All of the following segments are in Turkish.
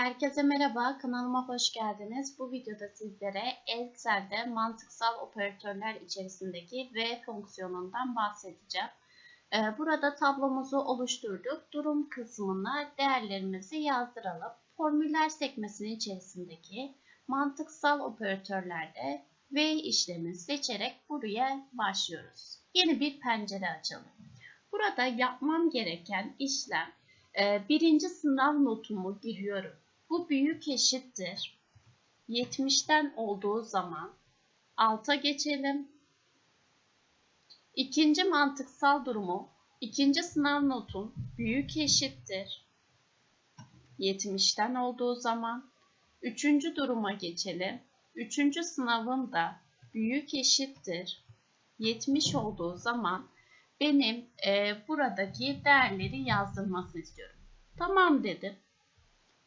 Herkese merhaba, kanalıma hoş geldiniz. Bu videoda sizlere Excel'de mantıksal operatörler içerisindeki V fonksiyonundan bahsedeceğim. Ee, Burada tablomuzu oluşturduk. Durum kısmına değerlerimizi yazdıralım. Formüller sekmesinin içerisindeki mantıksal operatörlerde V işlemi seçerek buraya başlıyoruz. Yeni bir pencere açalım. Burada yapmam gereken işlem e, birinci sınav notumu giriyorum. Bu büyük eşittir. 70'ten olduğu zaman alta geçelim. İkinci mantıksal durumu ikinci sınav notum büyük eşittir. 70'ten olduğu zaman üçüncü duruma geçelim. Üçüncü sınavım da büyük eşittir. 70 olduğu zaman benim e, buradaki değerleri yazdırmasını istiyorum. Tamam dedim.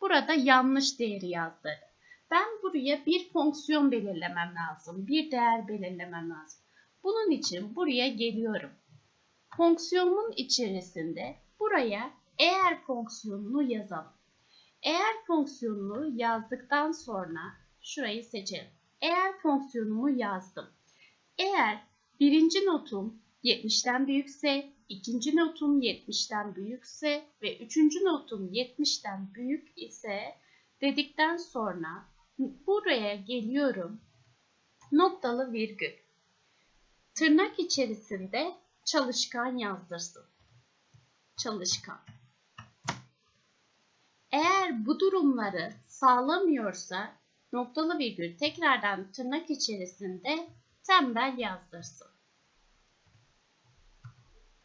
Burada yanlış değeri yazdırdı. Ben buraya bir fonksiyon belirlemem lazım. Bir değer belirlemem lazım. Bunun için buraya geliyorum. Fonksiyonumun içerisinde buraya eğer fonksiyonunu yazalım. Eğer fonksiyonunu yazdıktan sonra şurayı seçelim. Eğer fonksiyonumu yazdım. Eğer birinci notum 70'ten büyükse, ikinci notum 70'ten büyükse ve üçüncü notum 70'ten büyük ise dedikten sonra buraya geliyorum. Noktalı virgül. Tırnak içerisinde çalışkan yazdırsın. Çalışkan. Eğer bu durumları sağlamıyorsa noktalı virgül tekrardan tırnak içerisinde tembel yazdırsın.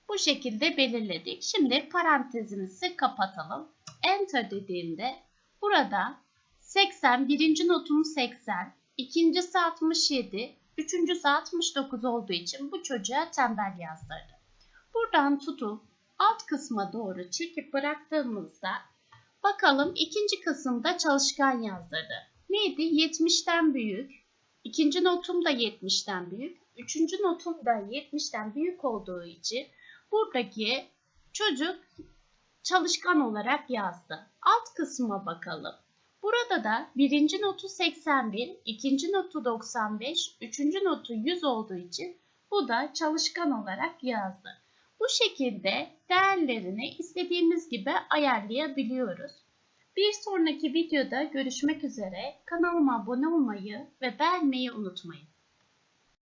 Bu şekilde belirledik. Şimdi parantezimizi kapatalım. Enter dediğimde burada 80, birinci notum 80, ikincisi 67, üçüncüsü 69 olduğu için bu çocuğa tembel yazdırdı. Buradan tutup alt kısma doğru çekip bıraktığımızda bakalım ikinci kısımda çalışkan yazdırdı. Neydi? 70'ten büyük. İkinci notum da 70'ten büyük. Üçüncü notum da 70'ten büyük olduğu için buradaki çocuk çalışkan olarak yazdı. Alt kısma bakalım. Burada da birinci notu 81, ikinci notu 95, üçüncü notu 100 olduğu için bu da çalışkan olarak yazdı. Bu şekilde değerlerini istediğimiz gibi ayarlayabiliyoruz. Bir sonraki videoda görüşmek üzere. Kanalıma abone olmayı ve beğenmeyi unutmayın.